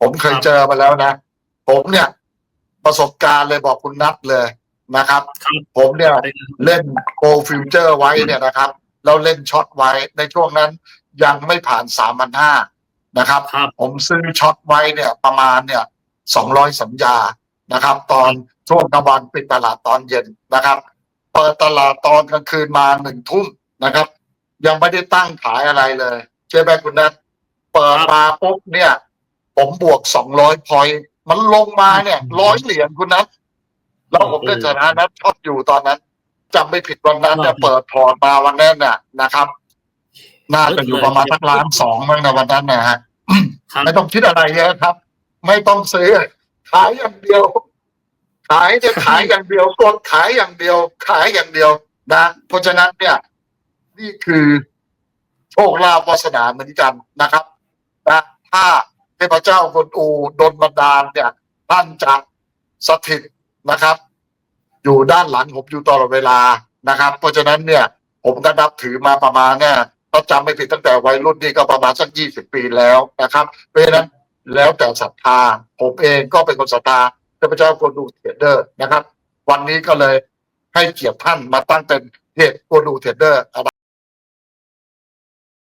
ผมเคยเจอมาแล้วนะ ผมเนี่ย ประสบการณ์เลยบอกคุณนัทเลยนะครับครับ ผมเนี่ยเล่นโกฟิวเจอร์ไว้เนี่ยนะครับแล้วเล่นช็อตไว้ในช่วงนั้นยังไม่ผ่านสามพันห้านะครับครับ ผมซื้อช็อตไว้เนี่ยประมาณเนี่ยสองร้อยสัญญานะครับ ตอนช่วงกลางวันปิดตลาดตอนเย็นนะครับ เปิดตลาดตอนกลางคืนมาหนึ่งทุ่มนะครับ ยังไม่ได้ตั้งขายอะไรเลยใช่ไหมคุณนัทเปิดมาปุ๊บเนี่ย ผมบวกสองร้อยพอยมันลงมาเนี่ยร้อยเหรียญคุณนัทแล้วผมได้ชนะนัทชอบอยู่ตอนนั้นจำไม่ผิดวันนั้นเนี่ยเปิดพอร์ตมาวันนั้นน่ะนะครับ น่าจะอยู่ประมาณสักล้านสองมั้งนะวันนั้นนะฮะครับไม่ต้องคิดอะไรเยอะครับ ไม่ต้องซื้อ ขายอย่างเดียว ขายจะขายอย่างเดียวกดขายอย่างเดียว ขายอย่างเดียวนะเพราะฉะนั้นเนี่ย นี่คือโชคลาภวาสนาเหมือนกันนะครับนะถ้า เทพเจ้าคนอูดนบันดาลเนี่ยท่านจะสถิตนะครับ อยู่ด้านหลังผมอยู่ตลอดเวลานะครับ เพราะฉะนั้นเนี่ย ผมก็นับถือมาประมาณเนี่ยถ้าจำไม่ผิดตั้งแต่วัยรุ่นนี่ก็ประมาณสักยี่สิบปีแล้วนะครับ เพราะฉะนั้นแล้วแต่ศรัทธา ผมเองก็เป็นคนศรัทธาเทพเจ้าคนดูเทเดอร์นะครับ วันนี้ก็เลยให้เกียรติท่านมาตั้งเป็นเพจคนดูเทเดอร์นะ